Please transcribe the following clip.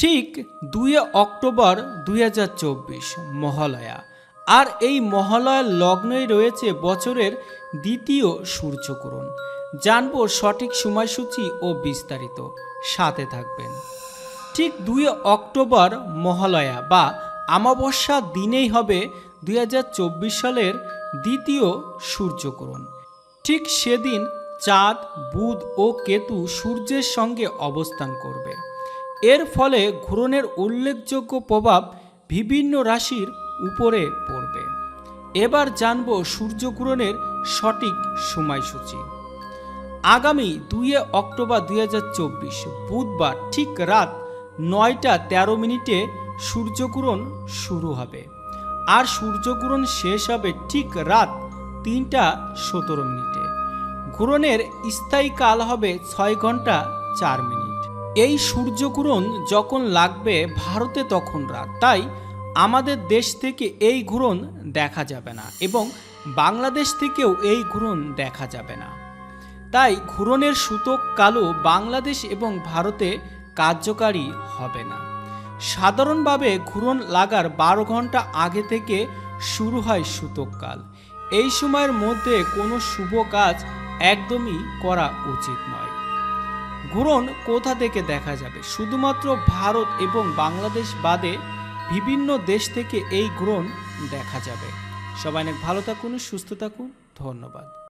ঠিক দুই অক্টোবর দুই হাজার চব্বিশ মহালয়া। আর এই মহালয়ার লগ্নেই রয়েছে বছরের দ্বিতীয় সূর্যগ্রহণ। জানব সঠিক সময়সূচি ও বিস্তারিত। সাথে থাকবেন। ঠিক দুই অক্টোবর মহালয়া বা আমাবস্যা দিনেই হবে দুই হাজার চব্বিশ সালের দ্বিতীয় সূর্যগ্রহণ। ঠিক সেদিন চাঁদ, বুধ ও কেতু সূর্যের সঙ্গে অবস্থান করবে। এর ফলে ঘূর্ণনের উল্লেখযোগ্য প্রভাব বিভিন্ন রাশির উপরে পড়বে। এবার জানব সূর্যগ্রহণের সঠিক সময়সূচি। আগামী দুই অক্টোবর দুই হাজার চব্বিশ বুধবার ঠিক রাত নয়টা তেরো মিনিটে সূর্যগ্রহণ শুরু হবে। আর সূর্যগ্রহণ শেষ হবে ঠিক রাত তিনটা সতেরো মিনিটে। গ্রহণের স্থায়ী কাল হবে ছয় ঘণ্টা চার মিনিট। এই সূর্যগ্রহণ যখন লাগবে ভারতে তখন রাত। তাই আমাদের দেশ থেকে এই ঘূর্ণন দেখা যাবে না এবং বাংলাদেশ থেকেও এই ঘূর্ণন দেখা যাবে না। তাই ঘূর্ণনের সূতক কালো বাংলাদেশ এবং ভারতে কার্যকারী হবে না। সাধারণভাবে ঘূর্ণন লাগার বারো ঘণ্টা আগে থেকে শুরু হয় সূতককাল এই সময়ের মধ্যে কোনো শুভ কাজ একদমই করা উচিত নয়। ঘূর্ণন কোথা থেকে দেখা যাবে? শুধুমাত্র ভারত এবং বাংলাদেশ বাদে বিভিন্ন দেশ থেকে এই ঘূর্ণন দেখা যাবে। সবাই অনেক ভালো থাকুন, সুস্থ থাকুন। ধন্যবাদ।